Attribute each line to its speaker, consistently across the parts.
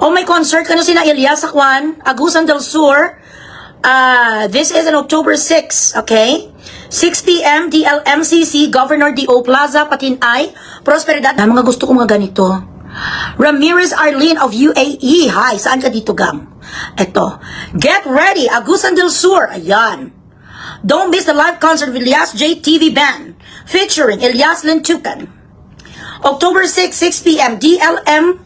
Speaker 1: Oh, may concert ka na sila Elias Akwan, Agusan del Sur. Uh, this is on October 6, okay? 6 p.m. DLMCC, Governor D.O. Plaza, Patinay, Prosperidad. Na mga gusto ko mga ganito. Ramirez Arlene of UAE. Hi, saan ka dito, Gam? Eto. Get ready, Agusan del Sur. Ayan. Don't miss the live concert of Elias J. TV Band featuring Elias Lintukan. October 6, 6 p.m. DLM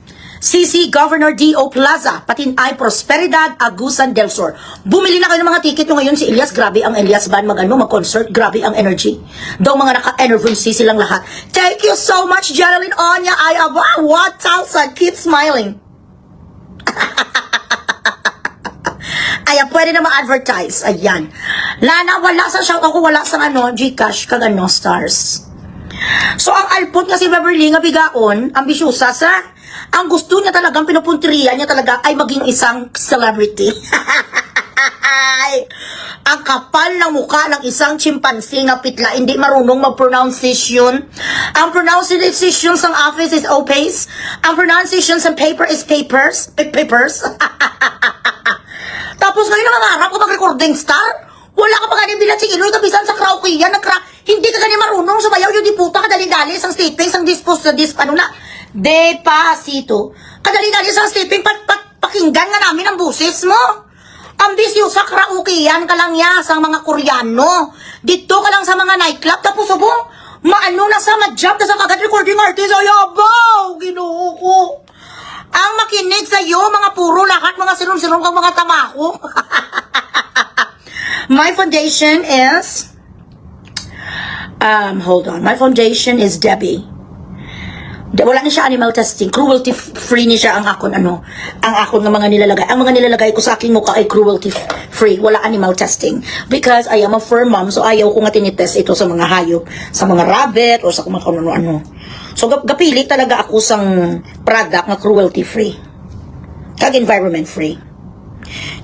Speaker 1: CC Governor D.O. Plaza, Patinay, Prosperidad, Agusan del Sur. Bumili na kayo ng mga ticket nyo ngayon si Elias. Grabe ang Elias Band mag, ano, mag-concert. Grabe ang energy. Daw mga naka-enervancy silang lahat. Thank you so much, Geraldine Onya. I have 1,000. Keep smiling. Ayan, pwede na ma-advertise. Ayan. Lana, wala sa shout ako, wala sa ano, Gcash, kag ano, stars. So, ang alpot nga si Beverly nga bigaon, ambisyosa sa, ang gusto niya talagang pinupuntriya niya talaga ay maging isang celebrity. Ay, ang kapal ng mukha ng isang chimpanzee nga pitla, hindi marunong mag-pronunciation. Ang pronunciation ng office is opace. Ang pronunciation ng paper is papers. Pa- Papers. Tapos ngayon nangangarap ka mag-recording star? Wala ka pa ganing bilang si Iloy kabisan sa karaoke yan. Nagkra hindi ka ganing marunong sumayaw yung di puta kadali-dali sang sleeping sang dispos sa dis ano na. Despacito. Kadali-dali sang sleeping pat, pat pakinggan nga namin ang busis mo. Ambisyo sa karaoke yan ka lang ya sa mga Koreano. Dito ka lang sa mga nightclub tapos ubo. Maano na sa madjob ka sa kagad recording artist. Ay, abaw! Ginoo ko. Ang makinig sa iyo, mga puro lahat, mga sinong-sinong kang mga tamako. My foundation is, um, hold on. My foundation is Debbie. Wala na siya animal testing. Cruelty free ni siya ang akon ano. Ang akon ng mga nilalagay. Ang mga nilalagay ko sa aking mukha ay cruelty free. Wala animal testing. Because I am a fur mom, so ayaw ko nga tinitest ito sa mga hayop, sa mga rabbit, or sa mga ano-ano. So gap- gapili talaga ako sang product na cruelty free. Kag environment free.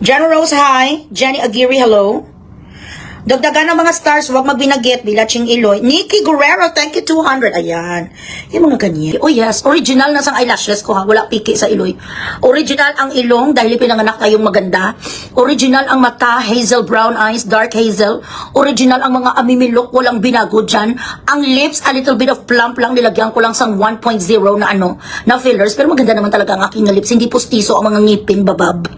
Speaker 1: Jenna Rose, hi. Jenny Aguirre, hello. Dagdagan ng mga stars, huwag magbinagit, Bilaching Iloy. Nikki Guerrero, thank you 200. Ayan. Yung mga ganyan. Oh yes, original na sang eyelashes ko ha. Wala piki sa Iloy. Original ang ilong dahil pinanganak kayong maganda. Original ang mata, hazel brown eyes, dark hazel. Original ang mga amimilok, walang binago dyan. Ang lips, a little bit of plump lang. Nilagyan ko lang sang 1.0 na ano, na fillers. Pero maganda naman talaga ang aking lips. Hindi pustiso ang mga ngipin, babab.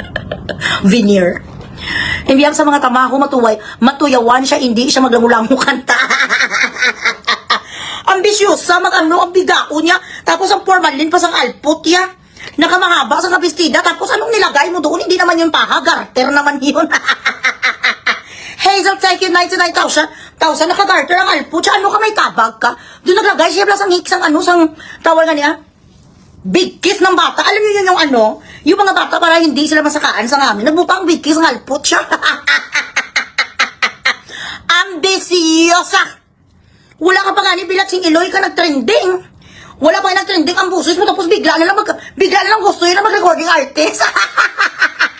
Speaker 1: Veneer. Hindi ang sa mga tamaho matuway, matuyawan siya, hindi siya maglangulango kanta. Ambisyosa, mag-ano ang bigao niya, tapos ang formalin pa sa alpot niya. Nakamahaba sa kabistida, tapos anong nilagay mo doon? Hindi naman yun paha, garter naman yun. Hazel, take you 99,000. Thousand nakagarter ang alpot siya. Ano ka may tabag ka? Doon naglagay siya lang sang hik, sang ano, sang tawag nga niya. Big kiss ng bata. Alam niyo yun yung ano? Yung mga bata para hindi sila masakaan sa amin. Nagbutang big kiss ng halpot siya. Ambisyosa! Wala ka pa nga ni Bilatsing Iloy ka nag-trending. Wala pa nga nag-trending ang busos mo tapos bigla na lang mag bigla na lang gusto yun na mag-recording artist.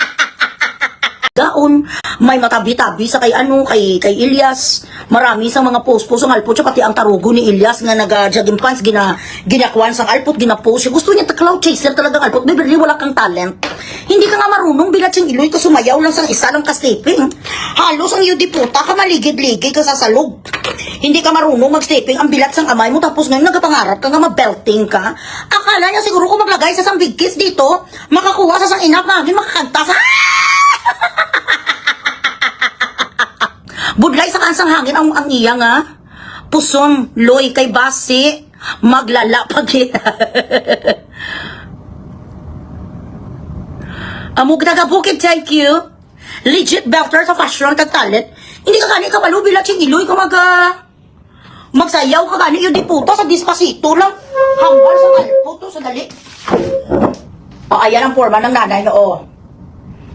Speaker 1: Gaon, may matabi-tabi sa kay ano, kay, kay Ilyas. Marami sa mga post-post ang alpot siya, pati ang tarugo ni Ilyas nga naga-jogging pants, gina, ginakwan sang alpot, ginapost siya. Gusto niya ta-cloud chaser talagang alpot. Beverly, wala kang talent. Hindi ka nga marunong bilat siyang iloy ka sumayaw lang sang isa lang ka-stepping. Halos ang yudi puta ka maligid-ligid ka sa salog. Hindi ka marunong mag-stepping ang bilat sang amay mo tapos ngayon nagapangarap ka nga ma-belting ka. Akala niya siguro kung maglagay sa sang big kiss dito, makakuha sa sang inap na agin makakanta sa... Budlay sa kansang hangin ang, ang iya nga. Puson, loy kay basi, maglala pag Amog nagabukid, thank you. Legit belter sa fashion kag talent. Hindi ka gani ka palubi lang siyang iloy ka mag ah, magsayaw ka gani yung diputa sa dispasito lang. Hambal sa kalpo sa dali. O, ayan ang forma ng nanay no, oh.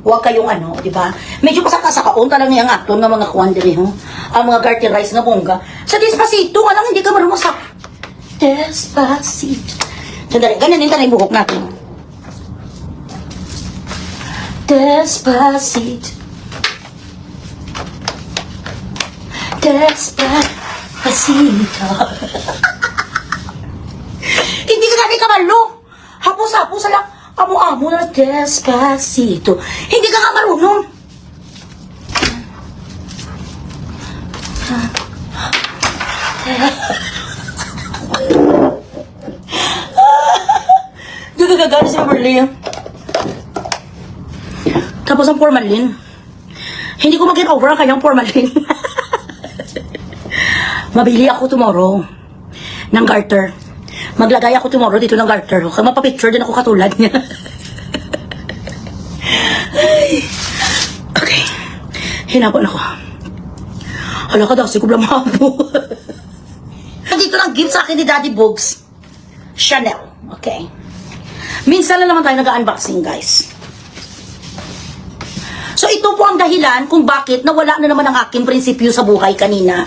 Speaker 1: Huwag kayong ano, di ba? Medyo pasaka-sakaon talaga yung aton ng mga kwandiri, ho? Ang mga garty rice na bongga. Sa Despacito, alam, hindi ka marunong sa... Despacito. Sandali, ganun din yung buhok natin. Despacito. Despacito. hindi ka gani kamalo. Hapos-hapos lang. Amo-amo na despacito. Hindi ka nga marunong. Gagagagano si Merlin. Tapos ang formalin. Hindi ko mag-get over ang kanyang formalin. Mabili ako tomorrow ng garter. Maglagay ako tomorrow dito ng garter. Kaya mapapicture din ako katulad niya. Ay. okay. Hinapon ako. Hala ka daw, siguro lang mahapo. Dito lang gift sa akin ni Daddy Bugs. Chanel. Okay. Minsan lang naman tayo nag-unboxing, guys. Ito po ang dahilan kung bakit nawala na naman ang aking prinsipyo sa buhay kanina.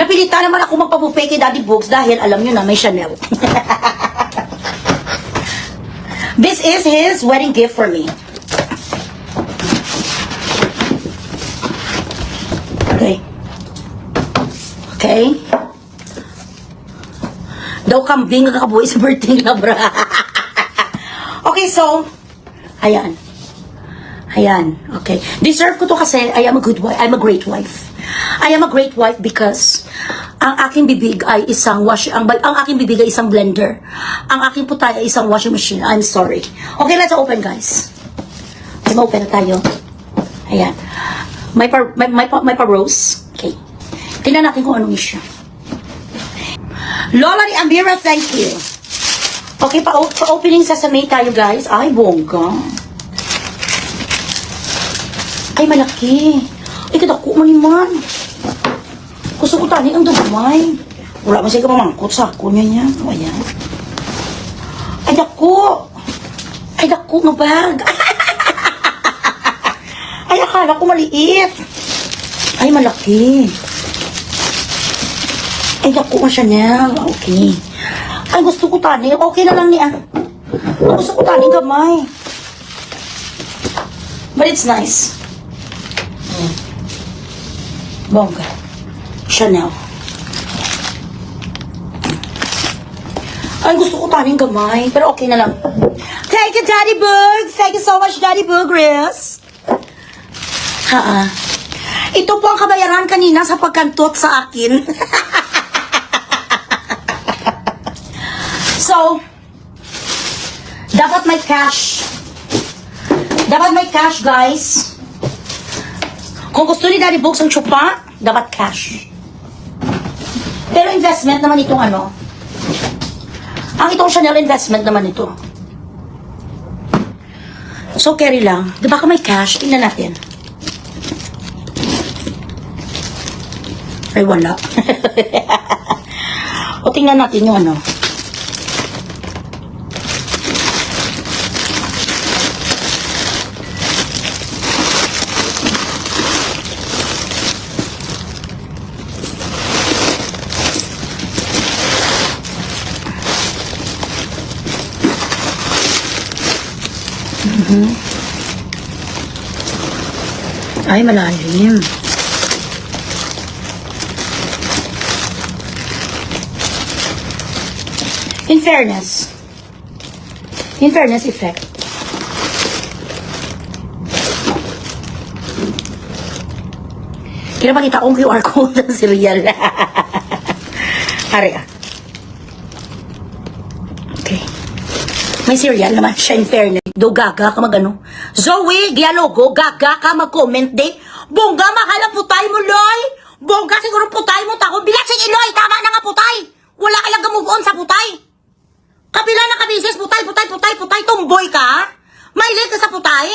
Speaker 1: Napilitan naman ako magpabupe kay Daddy Books dahil alam nyo na may Chanel. This is his wedding gift for me. Okay. Okay. Daw kambing kakabuhi sa birthday na bra. okay, so, ayan. Ayan, okay. Deserve ko to kasi I am a good wife. I'm a great wife. I am a great wife because ang aking bibig ay isang wash ang, ang aking bibig ay isang blender. Ang aking putay ay isang washing machine. I'm sorry. Okay, let's open guys. Okay, open na tayo. Ayan. May par, may, may, pa- may pa rose. Okay. Tingnan natin kung anong issue. Lola ni Amira, thank you. Okay, pa, pa opening sesame tayo guys. Ay, bongga. Ay, malaki. Ay, kadako mo naman. Gusto ko tani ang dagmay. Wala man siya ka mamangkot sa ako niya niya. Ayan. Ay, dako. Ay, dako nga bag. Ay, akala ko maliit. Ay, malaki. Ay, dako nga Chanel. Okay. Ay, gusto ko tani. Okay na lang niya. Gusto ko tani gamay. But it's nice. Bongga. Chanel. Ay, gusto ko taning gamay. Pero okay na lang. Thank you, Daddy Bugs. Thank you so much, Daddy Bugris. Ha Ito po ang kabayaran kanina sa pagkantot sa akin. so, dapat may cash. Dapat may cash, guys. Kung gusto ni Daddy Books ang chupa, dapat cash. Pero investment naman itong ano. Ang itong Chanel investment naman ito. So, carry lang. Di ba ka may cash? Tingnan natin. Ay, wala. o, tingnan natin yung ano. Ay, malalim. In fairness, in fairness effect, Pinapakita kong QR code ng cereal. Ari. May cereal naman siya in fairness. Do gaga ka magano. Zoe, dialogo, gaga ka mag-comment di. Bongga, makala putay mo, Loy. Bongga, siguro putay mo, tako. Bilat si Iloy, tama na nga putay. Wala kayang gamove on sa putay. Kabila na kabisis, putay, putay, putay, putay, tumboy ka. Mahilig ka sa putay.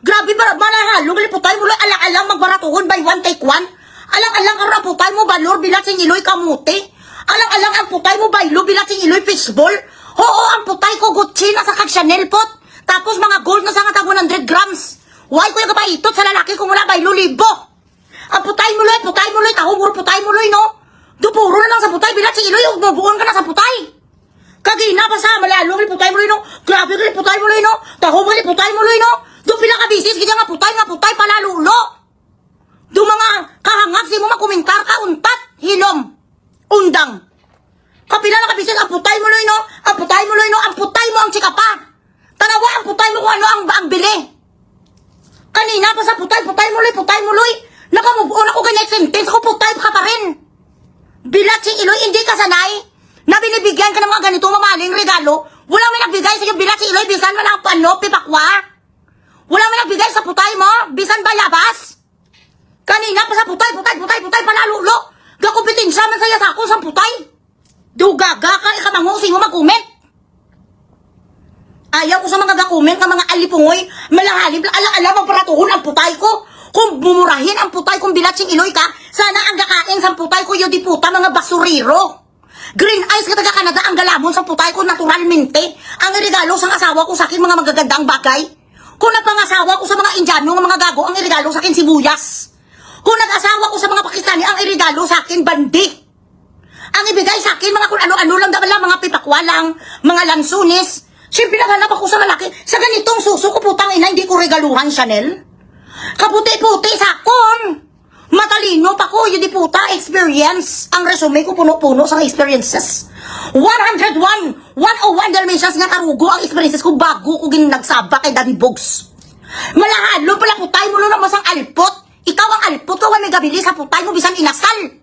Speaker 1: Grabe ba, malahalo, gali putay mo, Loy, alang-alang magbaratuhon by one take one. Alang-alang ka ra putay mo, balor, bilat si Iloy kamuti. Alang-alang ang putay mo, baylo, bilat si Iloy fishball. Oo, ang putay ko, Gucci, nasa kag Chanel pot. Tapos mga gold na sa nga 100 grams. Why ko yung kapaitot sa lalaki kung wala baylo libo? Ang putay mo, Loy, putay mo, Loy, taho mo, putay mo, Loy, no? Dupuro na lang sa putay, bilat si Iloy, magbubuon ka na sa putay. Kagina pa sa malalo, putay mo, Loy, no? Grabe, gali putay mo, Loy, no? Gali putay mo, Loy, no? Do pila ka bisis, kaya nga putay, nga putay, palalulo. Do mga kahangag, si mo makomentar ka, untat, hilom, undang. Kapila na kabisis, ang putay mo, Loy, no? Ang putay mo, Loy, no? Ang putay mo, ang chika pa. Tanawa, ang putay mo kung ano ang, ang bili. Kanina pa sa putay, putay muloy, putay muloy. Nakamove on ako ganyan sentence, ako putay ka pa rin. Bilat si Iloy, hindi ka sanay na binibigyan ka ng mga ganito mamaling regalo. Wala may nagbigay sa bilat si Iloy, bisan mo lang pano, pipakwa. Wala may nagbigay sa putay mo, bisan bayabas. Kanina pa sa putay, putay, putay, putay, palalulo. Gakupitin siya man sa ako sa putay. Dugaga ka, ikamango, sino mag-comment. Ayaw ko sa mga gakument ng mga alipungoy, malahalib, ala-ala magparatuhon ang putay ko. Kung bumurahin ang putay kong bilatsing iloy ka, sana ang gakain sa putay ko yung di puta mga basuriro. Green eyes ka taga Canada ang galamon sa putay ko naturalmente. Ang regalo sa asawa ko sa akin mga magagandang bagay. Kung nagpangasawa ko sa mga Indiano mga gago, ang irigalo sa akin sibuyas. Kung nag-asawa ko sa mga Pakistani, ang irigalo sa akin bandi. Ang ibigay sa akin, mga kung ano-ano lang dapat lang, mga pipakwalang, mga lansunis. Siyempre naghanap ako sa lalaki. Sa ganitong suso ko putang ina, hindi ko regaluhan, Chanel. Kaputi-puti sa akon. Matalino pa ko, yun di puta, experience. Ang resume ko puno-puno sa experiences. 101, 101 Dalmatians nga karugo ang experiences ko bago ko ginagsaba kay Daddy Bogs. Malahalo pala putay mo naman sang alpot. Ikaw ang alpot ko may gabili sa putay mo bisan inasal.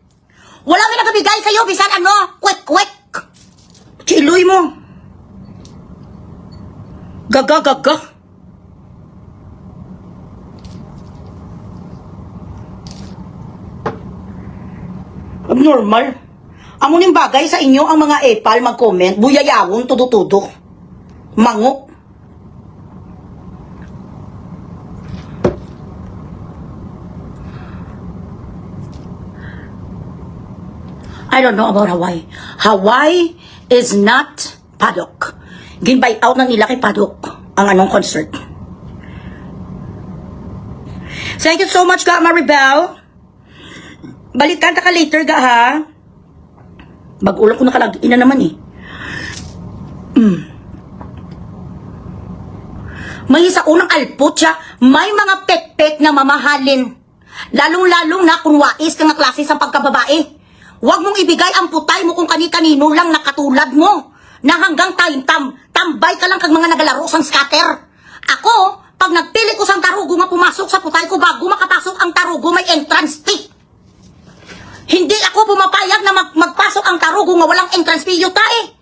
Speaker 1: Wala may nagabigay sa'yo bisan ano, kwek-kwek. Chiloy mo. Gaga-gaga. Abnormal. Amo bagay sa inyo ang mga epal mag-comment, buyayawon, tudo-tudo. Mango. I don't know about Hawaii. Hawaii is not paddock. Ginbay out na nila kay paddock ang anong concert. Thank you so much, ka Maribel. Balikan ta ka later, ga ha? Bag-ulang ko na naman eh. Mm. May isa unang alpot siya, may mga pek-pek na mamahalin. Lalong-lalong na kung wais ka nga klase sa pagkababae. Huwag mong ibigay ang putay mo kung kani-kanino lang nakatulad mo. Na hanggang time tam, tambay ka lang kag mga nagalaro sang scatter. Ako, pag nagpili ko sang tarugo nga pumasok sa putay ko bago makapasok ang tarugo may entrance fee. Hindi ako pumapayag na mag magpasok ang tarugo nga walang entrance fee yuta eh.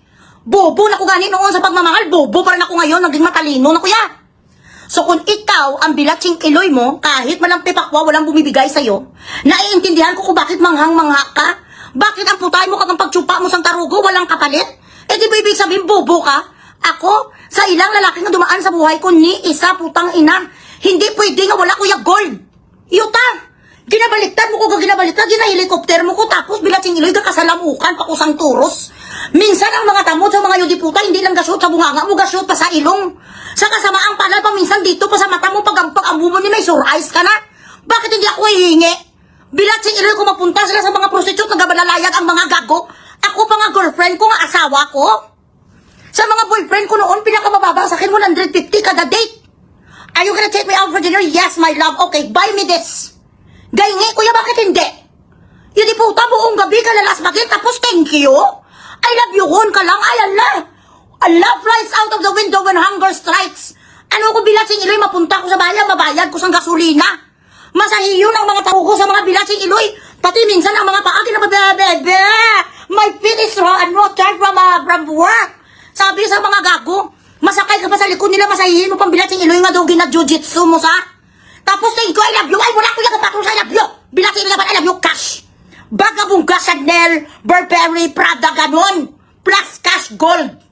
Speaker 1: Bobo na ko gani noon sa pagmamahal, bobo pa rin ako ngayon, naging matalino na kuya. So kung ikaw ang bilatsing iloy mo, kahit malang pipakwa, walang bumibigay sa'yo, naiintindihan ko kung bakit manghang-mangha ka, bakit ang putay mo kagang pagtsupa mo sang tarugo, walang kapalit? Eh di ba ibig sabihin bobo ka? Ako, sa ilang lalaki nga dumaan sa buhay ko, ni isa putang ina, hindi pwede nga wala kuya gold. Yuta! Ginabaliktad mo ko ka ginabaliktad, ginahelikopter mo ko, tapos bilatsing iloy ka kasalamukan, pakusang turos. Minsan ang mga tamod sa mga yudiputa, hindi lang gasyot sa bunganga mo, gasyot pa sa ilong. Sa kasamaang palal pa minsan dito pa sa mata mo, pag, pag ang bumo ni may sore eyes ka na. Bakit hindi ako hihingi? Bilatsing iloy ko mapunta sila sa mga prostitute, nagabalalayag ang mga gago. Ako pa nga girlfriend ko, nga asawa ko. Sa mga boyfriend ko noon, pinakamababa sa akin, 150 kada date. Are you gonna take me out for dinner? Yes, my love. Okay, buy me this. Gaingi, kuya, bakit hindi? Yun di puta, buong gabi ka lalasmagin, tapos thank you. I love you, hon ka lang. Ay. Allah flies out of the window when hunger strikes. Ano ko bilatsing iloy, mapunta ko sa bayan, mabayad ko sa gasolina. Masahiyo ng mga tao ko sa mga bilatsing iloy. Pati minsan ang mga paagi na bebe, feet is raw and tired from, uh, from work. Sabi sa mga gago, masakay ka pa sa likod nila, masahihin mo pang bilatsing iloy nga daw gina-jujitsu mo sa. Tapos thank you, I love you. Ay, wala ko yung kapatong sa I love you. Bilatsing iloy naman, I love you, cash. Bagabungga, Chanel, Burberry, Prada, ganon. Plus cash gold.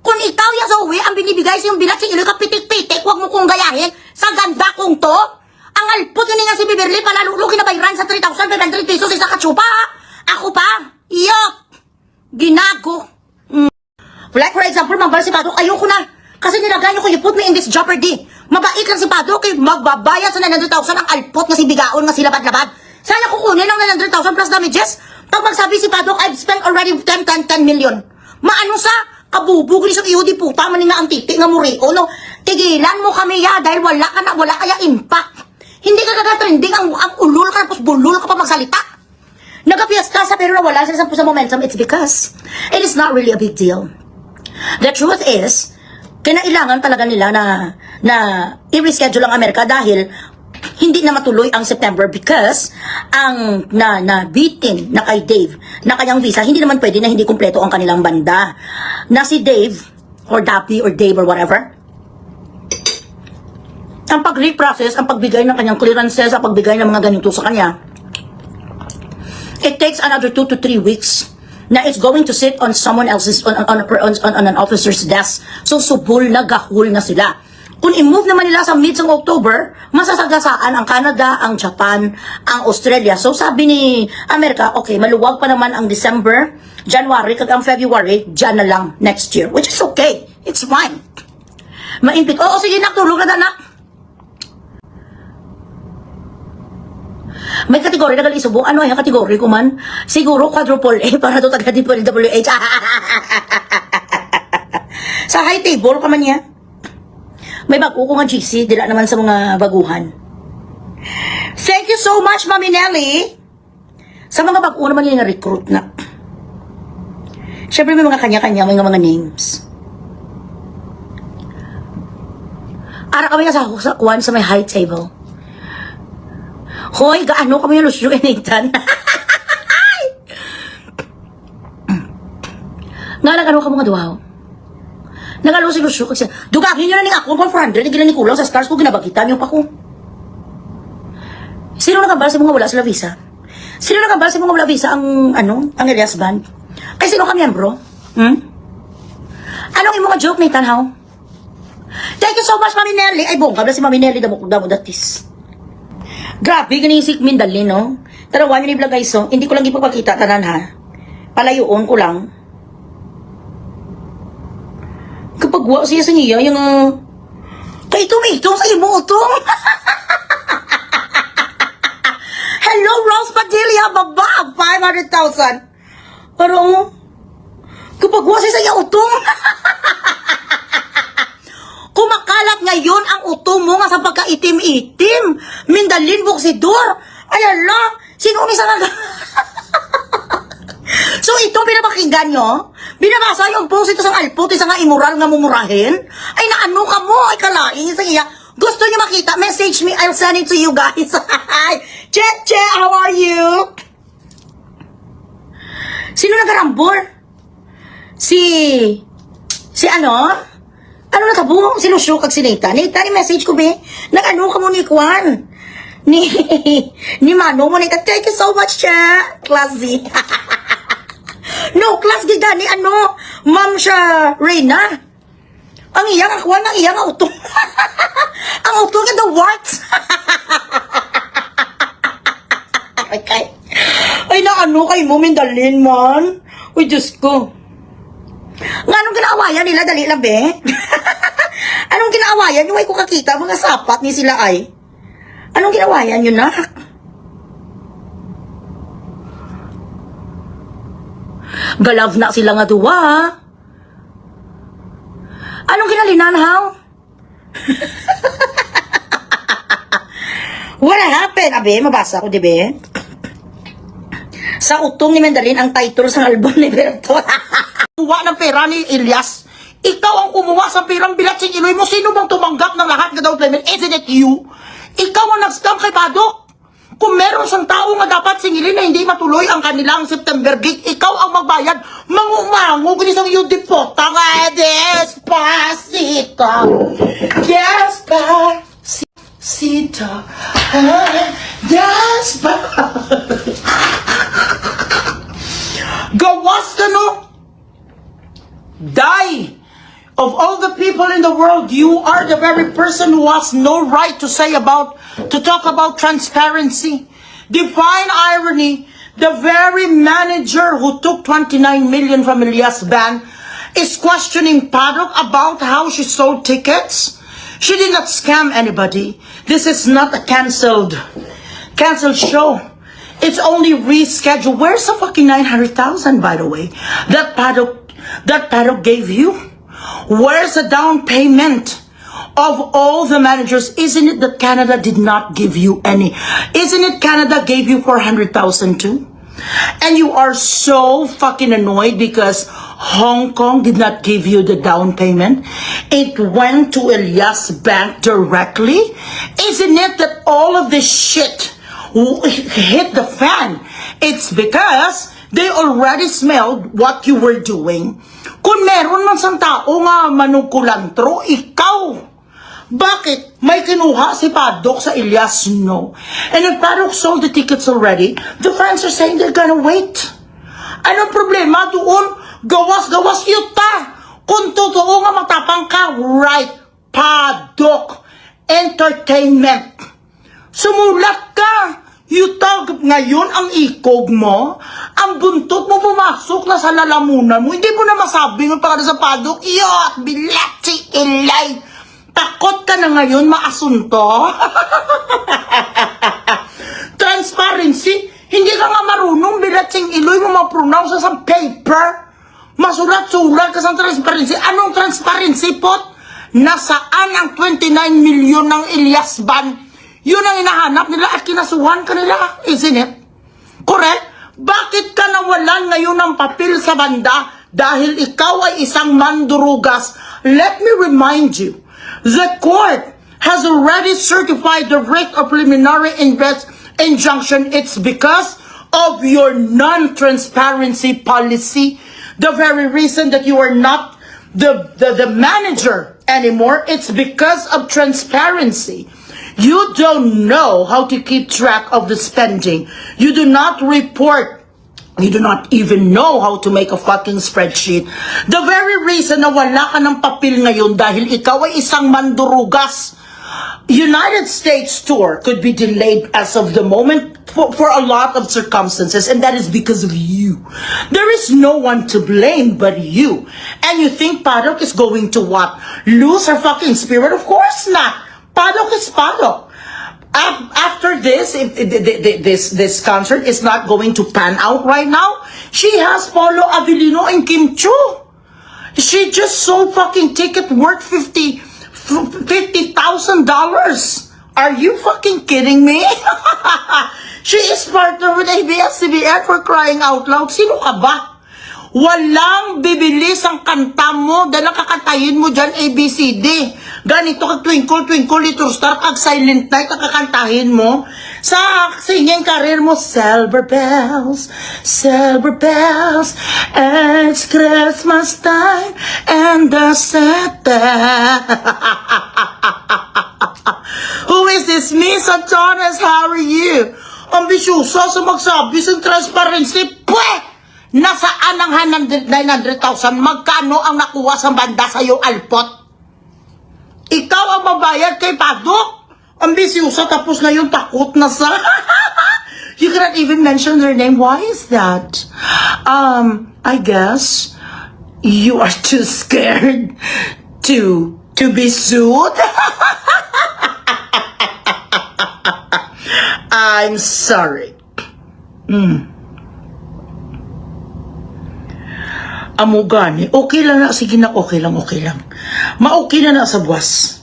Speaker 1: Kung ikaw, Yazoe, ang binibigay sa yung bilat sa ilo ka pitik-pitik, huwag mo kong gayahin sa ganda kong to. Ang alpot yun nga si Beverly, palalulukin na bayran sa 3,500 pesos isa katsupa? Ako pa? Iyok! Ginago. Mm. Like for example, mabal si Padok, ayoko na. Kasi nilagay niyo ko, you put me in this jeopardy. Mabait lang si Padok, eh, magbabayad sa 900,000 ang alpot nga si Bigaon nga si Labad-Labad. Sana kukunin ng 900,000 plus damages. Pag magsabi si Padok, I've spent already 10, 10, 10 million. Maano sa kabubog ni sa iyo di puta man nga ang titi nga muri no tigilan mo kami ya dahil wala ka na wala kaya impact hindi ka kagatrending ang, ang ulul ka tapos bulul ka pa magsalita. Nagapiesta sa pero nawala sa, sa momentum. It's because it is not really a big deal. The truth is kinailangan talaga nila na na i-reschedule ang Amerika dahil hindi na matuloy ang September because ang na na bitin na kay Dave na kanyang visa hindi naman pwede na hindi kumpleto ang kanilang banda. Na si Dave or Dappy or Dave or whatever ang pag-reprocess, ang pagbigay ng kanyang clearances, ang pagbigay ng mga ganito sa kanya, it takes another two to three weeks na it's going to sit on someone else's, on, on, on, on, on an officer's desk. So, subul na gahul na sila. Kung i-move naman nila sa mid ng October, masasagasaan ang Canada, ang Japan, ang Australia. So, sabi ni Amerika, okay, maluwag pa naman ang December, January, kag ang February, dyan na lang next year. Which is okay. It's fine. Maimpit. Oo, sige, nak, tulog na, nak. May kategory na gali subong. Ano yung kategory ko man? Siguro quadruple A para to taga DPWH. sa high table ka man niya. May bago ko nga GC, dila naman sa mga baguhan. Thank you so much, Mami Nelly. Sa mga bago naman yung recruit na. Siyempre may mga kanya-kanya, may mga names. Ara kami sa, sa kuwan sa may high table. Hoy, gaano kami yung lusyo initan? nga lang ano ka mga duwaw? Nagalo si lusyo kasi dugagin nyo na ning ako kung 400 gila ni kulang sa stars ko ginabagitan niyo pa ko. Sino nakabal sa mga wala sila visa? Sino nakabal sa mga wala visa ang ano, ang Elias Band? Kay sino ka miyembro? Hmm? Anong imong mga joke ni Tanhaw? Thank you so much, Mami Nelly. Ay, bongga na si Mami Nelly, damo damo datis. Grabe, ganing si Mindali, no? Tarawan yun ni Vlog guys, so, hindi ko lang ipapakita, tanan ha. Palayuon ko lang. Kapag wa siya sa niya, yung, uh, kay tumitong sa imutong. Hello, Rose Padilla, baba, 500,000. Pero, kapag wa siya sa iya utong. Kumakalat ngayon ang uto mo nga sa pagkaitim-itim. Mindalin buksidor. Ay ala, sino ni sa so ito pinapakinggan nyo? Binabasa yung post ito sa alput, isa nga immoral nga mumurahin? Ay naano ka mo? Ay kalain sa iya. Gusto nyo makita? Message me, I'll send it to you guys. Hi! Che, Che, how are you? Sino nagarambol? Si... Si ano? Ano na kabo? Si Lucio kag si Nita. Nita, ni message ko be. Nag-ano ka mo ni Kwan? Ni, ni Mano mo Nita. Thank you so much, Cha. Classy. no, class gida ni ano, ma'am siya, Reyna. Ang iyang ang Kwan, ang iyang ang utong. ang utong in the works. okay. Ay, na ano kay mo, Mindalin man. Uy, Diyos ko. Nga anong kinaawayan nila, dali lang, be? Anong kinaawayan yung ay ko kakita, mga sapat ni sila ay? Anong kinawayan yun, nak? Galav na sila nga duwa? Anong kinalinan, haw? What happened, abe? Mabasa ko, di be? Sa utong ni Mandalin ang title sa album ni Berto. Kuha ng pera ni Elias. Ikaw ang kumuha sa perang bilat sa Iloy mo. Sino bang tumanggap ng lahat ng down payment? Isn't it you? Ikaw ang nag-scam kay Padok. Kung meron siyang tao nga dapat singilin na hindi matuloy ang kanilang September gig, ikaw ang magbayad. Mangumango, ginisang yung dipota nga, despacito. Despacito. Ah, Despacito. people in the world, you are the very person who has no right to say about, to talk about transparency. Divine irony, the very manager who took 29 million from Elias Ban is questioning Paddock about how she sold tickets. She did not scam anybody. This is not a cancelled, cancelled show. It's only rescheduled. Where's the fucking 900,000, by the way? That Paddock, that Paddock gave you? Where's the down payment of all the managers? Isn't it that Canada did not give you any? Isn't it Canada gave you 400,000 too?
Speaker 2: And you are so fucking annoyed because Hong Kong did not give you the down payment. It went to Elias Bank directly. Isn't it that all of this shit hit the fan? It's because they already smelled what you were doing. Kung meron man sang tao nga manungkulantro, ikaw. Bakit? May kinuha si Paddock sa Elias? No. And if Paddock sold the tickets already, the fans are saying they're gonna wait. Anong problema doon? Gawas-gawas yuta. Kung totoo nga matapang ka, right, Paddock Entertainment. Sumulat ka. Yutag ngayon ang ikog mo, ang buntot mo pumasok na sa lalamunan mo, hindi mo na masabi ng pangalan sa padok, Yot, bilat si Elay. Takot ka na ngayon maasunto? Transparency, hindi ka nga marunong bilat sing iloy mo ma-pronounce sa paper. Masulat-sulat ka sa transparency. Anong transparency pot? Nasaan ang 29 milyon ng Elias Ban? Yun ang hinahanap nila at kinasuhan ka nila, isn't it? Correct? Bakit ka nawalan ngayon ng papel sa banda dahil ikaw ay isang mandurugas? Let me remind you, the court has already certified the writ of preliminary injunction. It's because of your non-transparency policy. The very reason that you are not the, the, the manager anymore, it's because of transparency. You don't know how to keep track of the spending. You do not report. You do not even know how to make a fucking spreadsheet. The very reason na wala ka ng papel ngayon dahil ikaw ay isang mandurugas. United States tour could be delayed as of the moment for, for a lot of circumstances, and that is because of you. There is no one to blame but you. And you think Paddock is going to what? Lose her fucking spirit? Of course not. Paddock is Paddock. Af- After this, if this this concert is not going to pan out right now, she has Paulo Avellino and Kim Chu. She just sold fucking ticket worth fifty fifty thousand dollars. Are you fucking kidding me? she is partner with ABS-CBN for crying out loud. Sino ka ba? Walang bibilis ang kanta mo dahil kakakantahin mo dyan ABCD. Ganito kag Twinkle Twinkle Little Star kag Silent Night ang kakantahin mo. Sa singing career mo, Silver Bells, Silver Bells, it's Christmas time and the Santa. Who is this? Miss Antones, how are you? Ambisyosa sa magsabi sa transparency. Pwe! Nasaan ang 100 900,000? Magkano ang nakuha sa banda sa iyo, Alpot? Ikaw ang babayad kay Padok? Ambisyosa tapos ngayon takot na sa... you cannot even mention their name. Why is that? Um, I guess you are too scared to to be sued. I'm sorry. Mm. Amo gani, okay lang na, sige na, okay lang, okay lang. Ma-okay na na sa buwas.